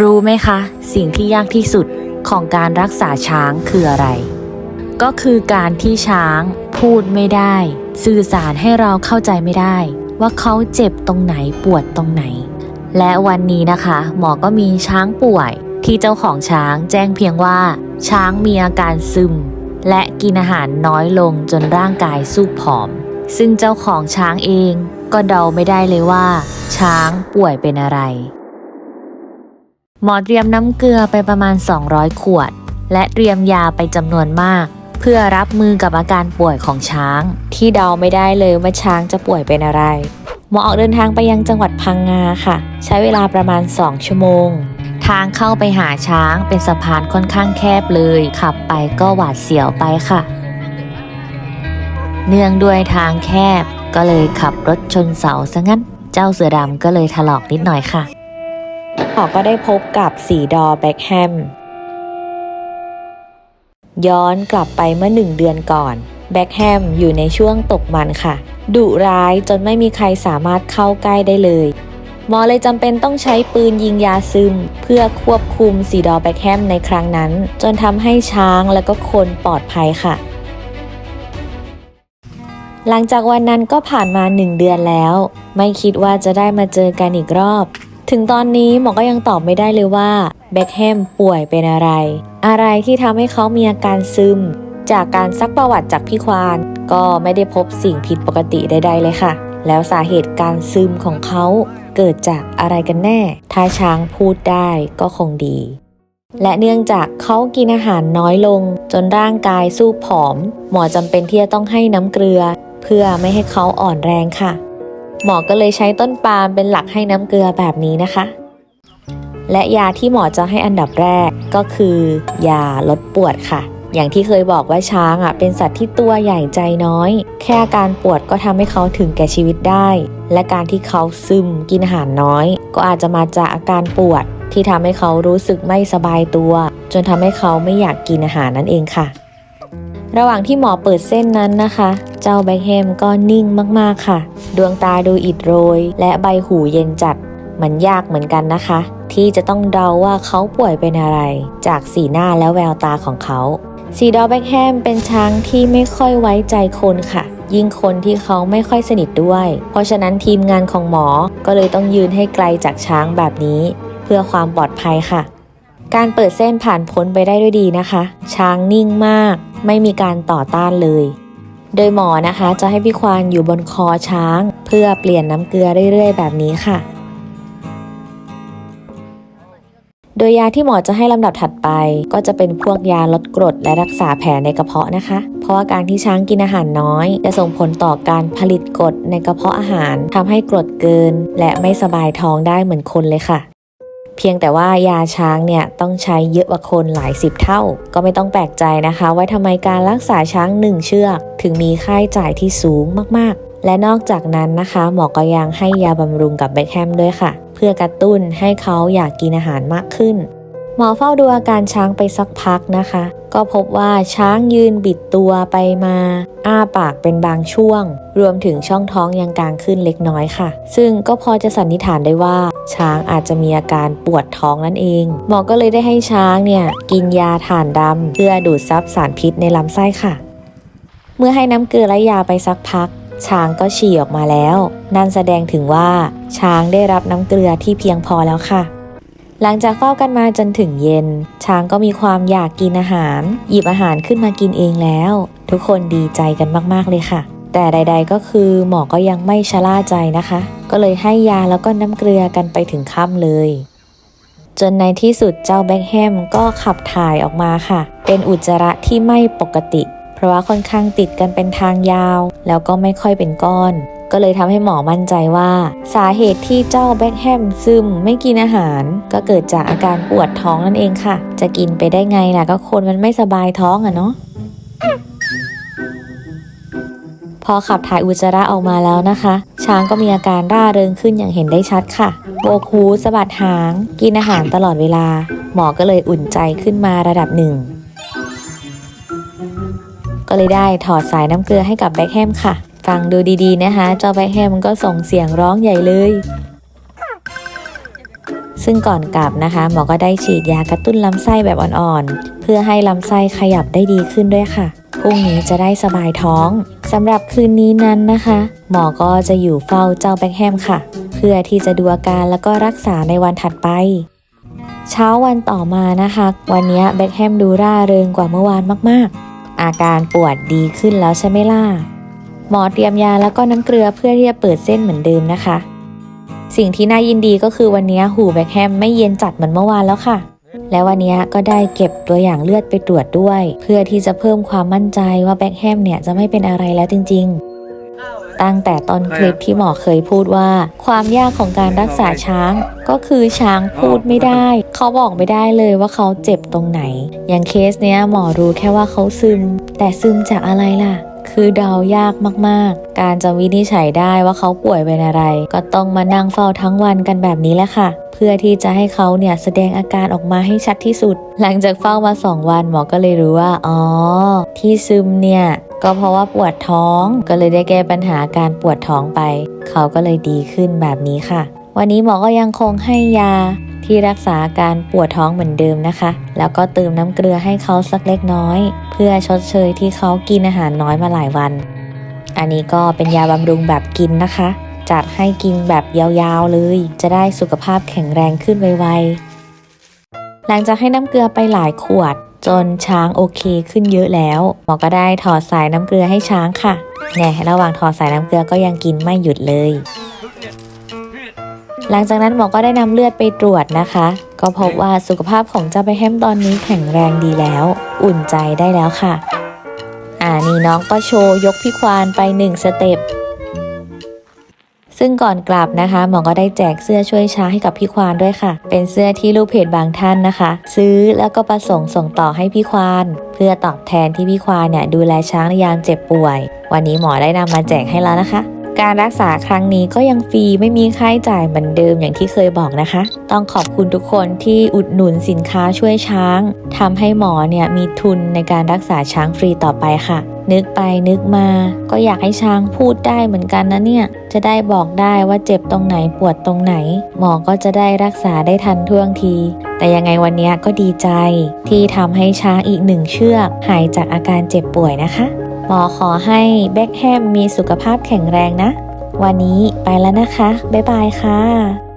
รู้ไหมคะ สิ่งที่ยากที่สุดของการรักษาช้างคืออะไร ก็คือการที่ช้างพูดไม่ได้ สื่อสารให้เราเข้าใจไม่ได้ ว่าเขาเจ็บตรงไหนปวดตรงไหน และวันนี้นะคะ หมอก็มีช้างป่วยที่เจ้าของช้างแจ้งเพียงว่า ช้างมีอาการซึม และกินอาหารน้อยลงจนร่างกายสู้ผอม ซึ่งเจ้าของช้างเองก็เดาไม่ได้เลยว่า ช้างป่วยเป็นอะไร หมอเตรียมน้ำเกลือไปประมาณ 200 ขวด และเตรียมยาไปจำนวนมาก เพื่อรับมือกับอาการป่วยของช้าง ที่เดาไม่ได้เลยว่าช้างจะป่วยเป็นอะไร หมอออกเดินทางไปยังจังหวัดพังงาค่ะ ใช้เวลาประมาณ 2 ชั่วโมง ทางเข้าไปหาช้างเป็นสะพานค่อนข้างแคบเลย ขับไปก็หวาดเสียวไปค่ะ เนื่องด้วยทางแคบก็เลยขับรถชนเสาซะงั้น เจ้าเสือดำก็เลยถลอกนิดหน่อยค่ะ หมอก็ได้พบกับสีดอแบ็คแฮม ย้อนกลับไปเมื่อหนึ่งเดือนก่อน แบ็คแฮมอยู่ในช่วงตกมันค่ะ ดุร้ายจนไม่มีใครสามารถเข้าใกล้ได้เลยหมอเลยจำเป็นต้องใช้ปืนยิงยาซึม เพื่อควบคุมสีดอแบ็คแฮมในครั้งนั้น จนทำให้ช้างและก็คนปลอดภัยค่ะ หลังจากวันนั้นก็ผ่านมาหนึ่งเดือนแล้ว ไม่คิดว่าจะได้มาเจอกันอีกรอบ ถึงตอนนี้หมอก็ยังตอบไม่ได้เลยว่าแบ็คแฮมป่วยเป็นอะไร อะไรที่ทำให้เขามีอาการซึม จากการซักประวัติจากพี่ควาน ก็ไม่ได้พบสิ่งผิดปกติใดๆเลยค่ะ แล้วสาเหตุการซึมของเขาเกิดจากอะไรกันแน่ ถ้าช้างพูดได้ก็คงดี และเนื่องจากเขากินอาหารน้อยลง จนร่างกายสู้ผอม หมอจำเป็นที่จะต้องให้น้ำเกลือ เพื่อไม่ให้เขาอ่อนแรงค่ะ หมอก็เลยใช้ต้นปาล์มเป็นหลักให้น้ำเกลือแบบนี้นะคะ และยาที่หมอจะให้อันดับแรกก็คือ ยาลดปวดค่ะ อย่างที่เคยบอกว่าช้างอะเป็นสัตว์ที่ตัวใหญ่ใจน้อย แค่อาการปวดก็ทำให้เขาถึงแก่ชีวิตได้ และการที่เขาซึมกินอาหารน้อย ก็อาจจะมาจากอาการปวด ที่ทำให้เขารู้สึกไม่สบายตัว จนทำให้เขาไม่อยากกินอาหารนั่นเองค่ะระหว่างที่หมอเปิดเส้นนั้นนะคะ เจ้าแบ็คแฮมก็นิ่งมากๆค่ะ ดวงตาดูอิดโรย และใบหูเย็นจัด มันยากเหมือนกันนะคะ ที่จะต้องเดาว่าเขาป่วยเป็นอะไร จากสีหน้าและแววตาของเขาสีดอแบ็คแฮมเป็นช้างที่ไม่ค่อยไว้ใจคนค่ะ ยิ่งคนที่เขาไม่ค่อยสนิทด้วย เพราะฉะนั้นทีมงานของหมอก็เลยต้องยืนให้ไกลจากช้างแบบนี้ เพื่อความปลอดภัยค่ะ การเปิดเส้นผ่านพ้นไปได้ด้วยดีนะคะ ช้างนิ่งมาก ไม่มีการต่อต้านเลย โดยหมอนะคะจะให้พี่ควานอยู่บนคอช้าง เพื่อเปลี่ยนน้ำเกลือเรื่อยๆ แบบนี้ค่ะ โดยยาที่หมอจะให้ลำดับถัดไป ก็จะเป็นพวกยาลดกรดและรักษาแผลในกระเพาะนะคะ เพราะว่าการที่ช้างกินอาหารน้อย จะส่งผลต่อการผลิตกรดในกระเพาะอาหารทำให้กรดเกิน และไม่สบายท้องได้เหมือนคนเลยค่ะ เพียงแต่ว่ายาช้างเนี่ยต้องใช้เยอะกว่าคนหลายสิบเท่า ก็ไม่ต้องแปลกใจนะคะ ว่าทำไมการรักษาช้างหนึ่งเชือก ถึงมีค่าใช้จ่ายที่สูงมากๆ และนอกจากนั้นนะคะ หมอก็ยังให้ยาบำรุงกับแบคแฮมด้วยค่ะ เพื่อกระตุ้นให้เขาอยากกินอาหารมากขึ้น หมอเฝ้าดูอาการช้างไปสักพักนะคะ ก็พบว่าช้างยืนบิดตัวไปมา อ้าปากเป็นบางช่วง รวมถึงช่องท้องยังกางขึ้นเล็กน้อยค่ะ ซึ่งก็พอจะสันนิษฐานได้ว่า ช้างอาจจะมีอาการปวดท้องนั่นเอง หมอก็เลยได้ให้ช้างเนี่ยกินยาถ่านดำเพื่อดูดซับสารพิษในลำไส้ค่ะ เมื่อให้น้ำเกลือและยาไปสักพักช้างก็ฉี่ออกมาแล้ว นั่นแสดงถึงว่าช้างได้รับน้ำเกลือที่เพียงพอแล้วค่ะ หลังจากเฝ้ากันมาจนถึงเย็น ช้างก็มีความอยากกินอาหาร หยิบอาหารขึ้นมากินเองแล้ว ทุกคนดีใจกันมากๆเลยค่ะ แต่ใด ๆก็คือหมอก็ยังไม่ชะล่าใจนะคะ ก็เลยให้ยาแล้วก็น้ำเกลือกันไปถึงค่ำเลย จนในที่สุดเจ้าแบ็คแฮมก็ขับถ่ายออกมาค่ะ เป็นอุจจาระที่ไม่ปกติ เพราะว่าค่อนข้างติดกันเป็นทางยาว แล้วก็ไม่ค่อยเป็นก้อน ก็เลยทำให้หมอมั่นใจว่า สาเหตุที่เจ้าแบ็คแฮมซึมไม่กินอาหาร ก็เกิดจากอาการปวดท้องนั่นเองค่ะ จะกินไปได้ไงล่ะก็คนมันไม่สบายท้องอะเนาะพอขับถ่ายอุจจาระออกมาแล้วนะคะ ช้างก็มีอาการร่าเริงขึ้นอย่างเห็นได้ชัดค่ะโบกหูสะบัดหาง กินอาหารตลอดเวลา หมอก็เลยอุ่นใจขึ้นมาระดับหนึ่ง ก็เลยได้ถอดสายน้ำเกลือให้กับแบ็คแฮมค่ะ ฟังดูดีๆนะคะ เจ้าแบ็คแฮมก็ส่งเสียงร้องใหญ่เลย ซึ่งก่อนกลับนะคะ หมอก็ได้ฉีดยากระตุ้นลำไส้แบบอ่อนๆ เพื่อให้ลำไส้ขยับได้ดีขึ้นด้วยค่ะพรุ่งนี้จะได้สบายท้องสำหรับคืนนี้นั้นนะคะ หมอก็จะอยู่เฝ้าเจ้าแบ็คแฮมค่ะ เพื่อที่จะดูอาการแล้วก็รักษาในวันถัดไป เช้าวันต่อมานะคะ วันนี้แบ็คแฮมดูร่าเริงกว่าเมื่อวานมากๆ อาการปวดดีขึ้นแล้วใช่ไหมล่ะ หมอเตรียมยาแล้วก็น้ำเกลือเพื่อที่จะเปิดเส้นเหมือนเดิมนะคะ สิ่งที่น่ายินดีก็คือวันนี้หูแบคแฮมไม่เย็นจัดเหมือนเมื่อวานแล้วค่ะ และวันนี้ก็ได้เก็บตัวอย่างเลือดไปตรวจด้วย เพื่อที่จะเพิ่มความมั่นใจว่าแบคแฮมเนี่ยจะไม่เป็นอะไรแล้วจริง ๆตั้งแต่ตอนคลิปที่หมอเคยพูดว่า ความยากของการรักษาช้าง ก็คือช้างพูดไม่ได้ เขาบอกไม่ได้เลยว่าเขาเจ็บตรงไหน อย่างเคสเนี้ยหมอรู้แค่ว่าเขาซึม แต่ซึมจากอะไรล่ะ คือเดายากมากๆ การจะวินิจฉัยได้ว่าเขาป่วยเป็นอะไร ก็ต้องมานั่งเฝ้าทั้งวันกันแบบนี้แหละค่ะ เพื่อที่จะให้เขาเนี่ยแสดงอาการออกมาให้ชัดที่สุด หลังจากเฝ้ามาสองวันหมอก็เลยรู้ว่า อ๋อ ที่ซึมเนี่ยก็เพราะว่าปวดท้องก็เลยได้แก้ปัญหาการปวดท้องไป เขาก็เลยดีขึ้นแบบนี้ค่ะ วันนี้หมอก็ยังคงให้ยาที่รักษาอาการปวดท้องเหมือนเดิมนะคะ แล้วก็เติมน้ำเกลือให้เขาสักเล็กน้อย เพื่อชดเชยที่เขากินอาหารน้อยมาหลายวัน อันนี้ก็เป็นยาบำรุงแบบกินนะคะ จัดให้กินแบบยาวๆเลย จะได้สุขภาพแข็งแรงขึ้นไวๆ หลังจากให้น้ำเกลือไปหลายขวด จนช้างโอเคขึ้นเยอะแล้ว หมอก็ได้ถอดสายน้ำเกลือให้ช้างค่ะแน่ระหว่างถอดสายน้ำเกลือก็ยังกินไม่หยุดเลย หลังจากนั้นหมอก็ได้นำเลือดไปตรวจนะคะ ก็พบว่าสุขภาพของเจ้าไปแฮมตอนนี้แข็งแรงดีแล้ว อุ่นใจได้แล้วค่ะ อ่านี่น้องก็โชว์ยกพี่ควานไปหนึ่งสเต็ปซึ่งก่อนกลับนะคะ หมอก็ได้แจกเสื้อช่วยช้าให้กับพี่ควานด้วยค่ะ เป็นเสื้อที่ลูกเพจบางท่านนะคะ ซื้อแล้วก็ประสงค์ส่งต่อให้พี่ควาน เพื่อตอบแทนที่พี่ควานเนี่ยดูแลช้างในยามเจ็บป่วย วันนี้หมอได้นำมาแจกให้แล้วนะคะ การรักษาครั้งนี้ก็ยังฟรีไม่มีค่าใช้จ่ายเหมือนเดิมอย่างที่เคยบอกนะคะ ต้องขอบคุณทุกคนที่อุดหนุนสินค้าช่วยช้างทำให้หมอเนี่ยมีทุนในการรักษาช้างฟรีต่อไปค่ะ นึกไปนึกมา ก็อยากให้ช้างพูดได้เหมือนกันนะเนี่ย จะได้บอกได้ว่าเจ็บตรงไหนปวดตรงไหน หมอก็จะได้รักษาได้ทันท่วงที แต่ยังไงวันนี้ก็ดีใจที่ทำให้ช้างอีกหนึ่งเชือก หายจากอาการเจ็บป่วยนะคะ หมอขอให้แบ็คแฮมมีสุขภาพแข็งแรงนะ วันนี้ไปแล้วนะคะ บ๊ายบายค่ะ